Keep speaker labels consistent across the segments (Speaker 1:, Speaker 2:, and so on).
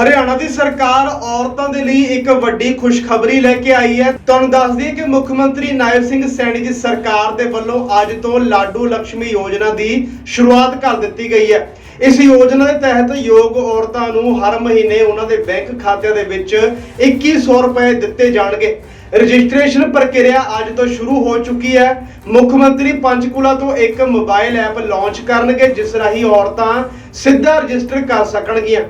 Speaker 1: ਹਰਿਆਣਾ ਦੀ ਸਰਕਾਰ ਔਰਤਾਂ ਦੇ ਲਈ ਇੱਕ ਵੱਡੀ ਖੁਸ਼ਖਬਰੀ ਲੈ ਕੇ ਆਈ ਹੈ। ਤੁਹਾਨੂੰ ਦੱਸ ਦਈਏ ਕਿ ਮੁੱਖ ਮੰਤਰੀ ਨਾਇਬ ਸਿੰਘ ਸੈਣੀ ਦੀ ਸਰਕਾਰ ਦੇ ਵੱਲੋਂ ਅੱਜ ਤੋਂ ਲਾਡੂ ਲక్ష్ਮੀ ਯੋਜਨਾ ਦੀ ਸ਼ੁਰੂਆਤ ਕਰ ਦਿੱਤੀ ਗਈ ਹੈ। ਇਸ ਯੋਜਨਾ ਦੇ ਤਹਿਤ ਯੋਗ ਔਰਤਾਂ ਨੂੰ ਹਰ ਮਹੀਨੇ ਉਹਨਾਂ ਦੇ ਬੈਂਕ ਖਾਤਿਆਂ ਦੇ ਵਿੱਚ 2100 ਰੁਪਏ ਦਿੱਤੇ ਜਾਣਗੇ। ਰਜਿਸਟ੍ਰੇਸ਼ਨ ਪ੍ਰਕਿਰਿਆ ਅੱਜ ਤੋਂ ਸ਼ੁਰੂ ਹੋ ਚੁੱਕੀ ਹੈ। ਮੁੱਖ ਮੰਤਰੀ ਪੰਚਕੂਲਾ ਤੋਂ ਇੱਕ ਮੋਬਾਈਲ ਐਪ ਲਾਂਚ ਕਰਨਗੇ, ਜਿਸ ਰਾਹੀਂ ਔਰਤਾਂ ਸਿੱਧਾ ਰਜਿਸਟਰ ਕਰ ਸਕਣਗੀਆਂ।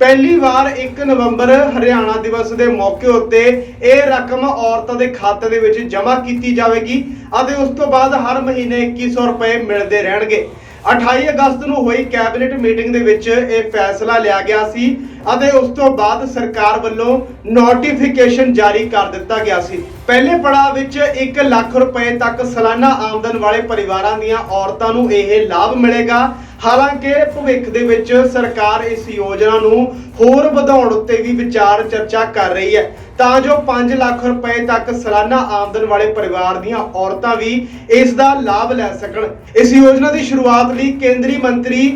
Speaker 1: ਪਹਿਲੀ ਵਾਰ 1 ਨਵੰਬਰ ਹਰਿਆਣਾ ਦਿਵਸ ਦੇ ਮੌਕੇ ਉੱਤੇ ਇਹ ਰਕਮ ਔਰਤਾਂ ਦੇ ਖਾਤੇ ਦੇ ਵਿੱਚ ਜਮ੍ਹਾਂ ਕੀਤੀ ਜਾਵੇਗੀ ਅਤੇ ਉਸ ਤੋਂ ਬਾਅਦ ਹਰ ਮਹੀਨੇ 2100 ਰੁਪਏ ਮਿਲਦੇ ਰਹਿਣਗੇ। 28 ਅਗਸਤ ਨੂੰ ਹੋਈ ਕੈਬਨਿਟ ਮੀਟਿੰਗ ਦੇ ਵਿੱਚ ਇਹ ਫੈਸਲਾ ਲਿਆ ਗਿਆ ਸੀ ਅਤੇ ਉਸ ਤੋਂ ਬਾਅਦ ਸਰਕਾਰ ਵੱਲੋਂ ਨੋਟੀਫਿਕੇਸ਼ਨ ਜਾਰੀ ਕਰ ਦਿੱਤਾ ਗਿਆ ਸੀ। ਪਹਿਲੇ ਪੜਾਅ ਵਿੱਚ 1 ਲੱਖ ਰੁਪਏ ਤੱਕ ਸਾਲਾਨਾ ਆਮਦਨ ਵਾਲੇ ਪਰਿਵਾਰਾਂ ਦੀਆਂ ਔਰਤਾਂ ਨੂੰ ਇਹ ਲਾਭ ਮਿਲੇਗਾ। ਹਾਲਾਂਕਿ ਭਵਿੱਖ ਦੇ ਵਿੱਚ ਸਰਕਾਰ ਇਸ ਯੋਜਨਾ ਨੂੰ ਹੋਰ ਵਧਾਉਣ ਉੱਤੇ ਵੀ ਵਿਚਾਰ ਚਰਚਾ ਕਰ ਰਹੀ ਹੈ। ਤਾਂ ਜੋ 5 ਲੱਖ ਰੁਪਏ ਤੱਕ ਸਾਲਾਨਾ ਆਮਦਨ ਵਾਲੇ ਪਰਿਵਾਰ ਦੀਆਂ ਔਰਤਾਂ ਵੀ ਇਸ ਦਾ ਲਾਭ ਲੈ ਸਕਣ। ਇਸ ਯੋਜਨਾ ਦੀ ਸ਼ੁਰੂਆਤ ਲਈ ਕੇਂਦਰੀ ਮੰਤਰੀ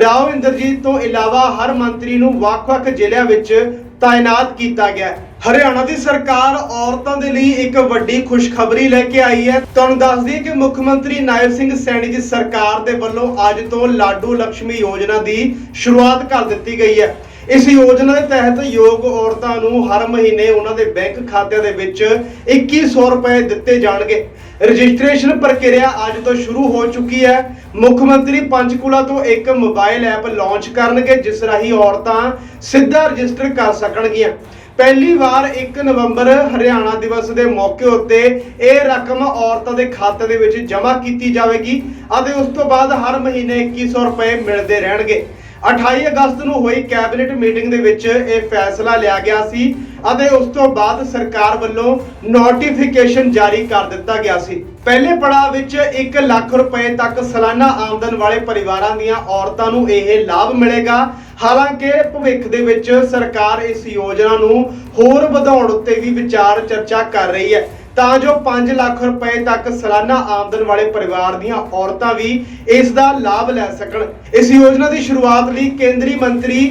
Speaker 1: ਰਾਓ ਇੰਦਰਜੀਤ ਤੋਂ ਇਲਾਵਾ ਹਰ ਮੰਤਰੀ ਨੂੰ ਵੱਖ-ਵੱਖ ਜ਼ਿਲ੍ਹਿਆਂ ਵਿੱਚ ਤਾਇਨਾਤ ਕੀਤਾ ਗਿਆ ਹੈ। ਹਰਿਆਣਾ ਦੀ ਸਰਕਾਰ ਔਰਤਾਂ ਦੇ ਲਈ ਇੱਕ ਵੱਡੀ ਖੁਸ਼ਖਬਰੀ ਲੈ ਕੇ ਆਈ ਹੈ। ਤੁਹਾਨੂੰ ਦੱਸ ਦਈਏ ਕਿ ਮੁੱਖ ਮੰਤਰੀ ਨਾਇਬ ਸਿੰਘ ਸੈਣੀ ਦੀ ਸਰਕਾਰ ਦੇ ਵੱਲੋਂ ਅੱਜ ਤੋਂ ਲਾਡੂ ਲక్ష్ਮੀ ਯੋਜਨਾ ਦੀ ਸ਼ੁਰੂਆਤ ਕਰ ਦਿੱਤੀ ਗਈ ਹੈ। ਇਸ ਯੋਜਨਾ ਦੇ ਤਹਿਤ ਯੋਗ ਔਰਤਾਂ ਨੂੰ ਹਰ ਮਹੀਨੇ ਉਹਨਾਂ ਦੇ ਬੈਂਕ ਖਾਤਿਆਂ ਦੇ ਵਿੱਚ 2100 ਰੁਪਏ ਦਿੱਤੇ ਜਾਣਗੇ। ਰਜਿਸਟ੍ਰੇਸ਼ਨ ਪ੍ਰਕਿਰਿਆ ਅੱਜ ਤੋਂ ਸ਼ੁਰੂ ਹੋ ਚੁੱਕੀ ਹੈ। ਮੁੱਖ ਮੰਤਰੀ ਪੰਚਕੂਲਾ ਤੋਂ ਇੱਕ ਮੋਬਾਈਲ ਐਪ ਲਾਂਚ ਕਰਨਗੇ, ਜਿਸ ਰਾਹੀਂ ਔਰਤਾਂ ਸਿੱਧਾ ਰਜਿਸਟਰ ਕਰ ਸਕਣਗੀਆਂ। ਪਹਿਲੀ ਵਾਰ 1 ਨਵੰਬਰ ਹਰਿਆਣਾ ਦਿਵਸ ਦੇ ਮੌਕੇ ਉੱਤੇ ਇਹ ਰਕਮ ਔਰਤਾਂ ਦੇ ਖਾਤੇ ਦੇ ਵਿੱਚ ਜਮ੍ਹਾਂ ਕੀਤੀ ਜਾਵੇਗੀ ਅਤੇ ਉਸ ਤੋਂ ਬਾਅਦ ਹਰ ਮਹੀਨੇ 2100 ਰੁਪਏ ਮਿਲਦੇ ਰਹਿਣਗੇ। 28 ਅਗਸਤ ਨੂੰ ਹੋਈ ਕੈਬਨਿਟ ਮੀਟਿੰਗ ਦੇ ਵਿੱਚ ਇਹ ਫੈਸਲਾ ਲਿਆ ਗਿਆ ਸੀ ਅਤੇ ਉਸ ਤੋਂ ਬਾਅਦ ਸਰਕਾਰ ਵੱਲੋਂ ਨੋਟੀਫਿਕੇਸ਼ਨ ਜਾਰੀ ਕਰ ਦਿੱਤਾ ਗਿਆ ਸੀ। ਪਹਿਲੇ ਪੜਾਅ ਵਿੱਚ 1 ਲੱਖ ਰੁਪਏ ਤੱਕ ਸਾਲਾਨਾ ਆਮਦਨ ਵਾਲੇ ਪਰਿਵਾਰਾਂ ਦੀਆਂ ਔਰਤਾਂ ਨੂੰ ਇਹ ਲਾਭ ਮਿਲੇਗਾ। ਹਾਲਾਂਕਿ ਭਵਿੱਖ ਦੇ ਵਿੱਚ ਸਰਕਾਰ ਇਸ ਯੋਜਨਾ ਨੂੰ ਹੋਰ ਵਧਾਉਣ ਉੱਤੇ ਵੀ ਵਿਚਾਰ ਚਰਚਾ ਕਰ ਰਹੀ ਹੈ। ਤਾਂ ਜੋ 5 ਲੱਖ ਰੁਪਏ ਤੱਕ ਸਾਲਾਨਾ ਆਮਦਨ ਵਾਲੇ ਪਰਿਵਾਰ ਦੀਆਂ ਔਰਤਾਂ ਵੀ ਇਸ ਦਾ ਲਾਭ ਲੈ ਸਕਣ। ਇਸ ਯੋਜਨਾ ਦੀ ਸ਼ੁਰੂਆਤ ਲਈ ਕੇਂਦਰੀ ਮੰਤਰੀ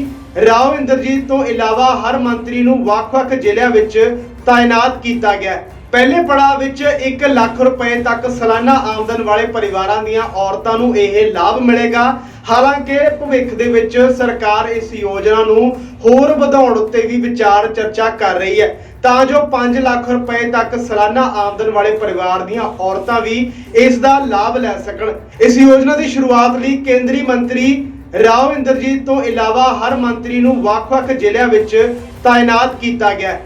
Speaker 1: ਰਾਓ ਇੰਦਰਜੀਤ ਤੋਂ ਇਲਾਵਾ ਹਰ ਮੰਤਰੀ ਨੂੰ ਵੱਖ-ਵੱਖ ਜ਼ਿਲ੍ਹਿਆਂ ਵਿੱਚ ਤਾਇਨਾਤ ਕੀਤਾ ਗਿਆ ਪਹਿਲੇ ਪੜਾਅ ਵਿੱਚ 1 ਲੱਖ ਰੁਪਏ ਤੱਕ ਸਾਲਾਨਾ ਆਮਦਨ ਵਾਲੇ ਪਰਿਵਾਰਾਂ ਦੀਆਂ ਔਰਤਾਂ ਨੂੰ ਇਹ ਲਾਭ ਮਿਲੇਗਾ। ਹਾਲਾਂਕਿ ਭਵਿੱਖ ਦੇ ਵਿੱਚ ਸਰਕਾਰ ਇਸ ਯੋਜਨਾ ਨੂੰ ਹੋਰ ਵਧਾਉਣ ਉੱਤੇ ਵੀ ਵਿਚਾਰ ਚਰਚਾ ਕਰ ਰਹੀ ਹੈ। ਤਾਂ ਜੋ 5 ਲੱਖ ਰੁਪਏ ਤੱਕ ਸਾਲਾਨਾ ਆਮਦਨ ਵਾਲੇ ਪਰਿਵਾਰ ਦੀਆਂ ਔਰਤਾਂ ਵੀ ਇਸ ਦਾ ਲਾਭ ਲੈ ਸਕਣ। ਇਸ ਯੋਜਨਾ ਦੀ ਸ਼ੁਰੂਆਤ ਲਈ ਕੇਂਦਰੀ ਮੰਤਰੀ ਰਾਓ ਇੰਦਰਜੀਤ ਤੋਂ ਇਲਾਵਾ ਹਰ ਮੰਤਰੀ ਨੂੰ ਵੱਖ-ਵੱਖ ਜ਼ਿਲ੍ਹਿਆਂ ਵਿੱਚ ਤਾਇਨਾਤ ਕੀਤਾ ਗਿਆ